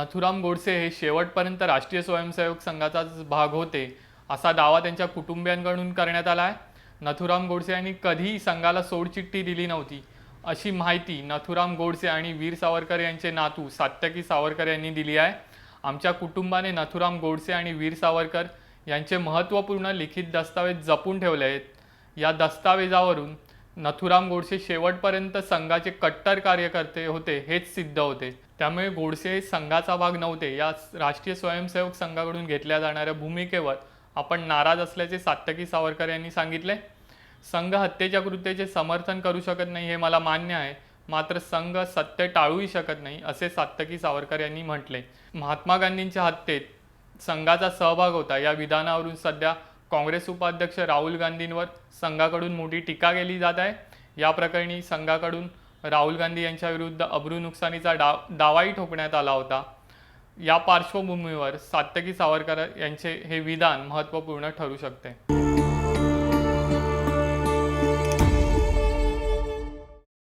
नथुराम गोडसे हे शेवटपर्यंत राष्ट्रीय स्वयंसेवक संघाचाच भाग होते असा दावा त्यांच्या कुटुंबियांकडून करण्यात आला आहे. नथुराम गोडसे यांनी कधीही संघाला सोडचिठ्ठी दिली नव्हती. अशी माहिती नथुराम गोडसे आणि वीर सावरकर यांचे नातू सात्यकी सावरकर यांनी दिली आहे. आमच्या कुटुंबाने नथुराम गोडसे आणि वीर सावरकर यांचे महत्त्वपूर्ण लिखित दस्तावेज जपून ठेवले आहेत. या दस्तावेजावरून नथुराम गोडसे शेवटपर्यंत संघाचे कट्टर कार्यकर्ते होते हेच सिद्ध होते. त्यामुळे गोडसे संघाचा भाग नव्हते. या राष्ट्रीय स्वयंसेवक संघाकडून घेतल्या जाणाऱ्या भूमिकेवर आपण नाराज असल्याचे सात्यकी सावरकर यांनी सांगितले. संघ हत्येच्या कृत्याचे समर्थन करू शकत नाही हे मला मान्य आहे. मात्र संघ सत्य टाळूही शकत नाही असे सात्यकी सावरकर यांनी म्हटले. महात्मा गांधींच्या हत्येत संघाचा सहभाग होता. या विधानावरून सध्या काँग्रेस उपाध्यक्ष राहुल गांधींवर संघाकडून मोठी टीका केली जात आहे. या प्रकरणी संघाकडून राहुल गांधी यांच्या विरुद्ध अब्रू नुकसानीचा डाव दावाही ठोकण्यात आला होता. या पार्श्वभूमीवर सात्यकी सावरकर यांचे हे विधान महत्त्वपूर्ण ठरू शकते.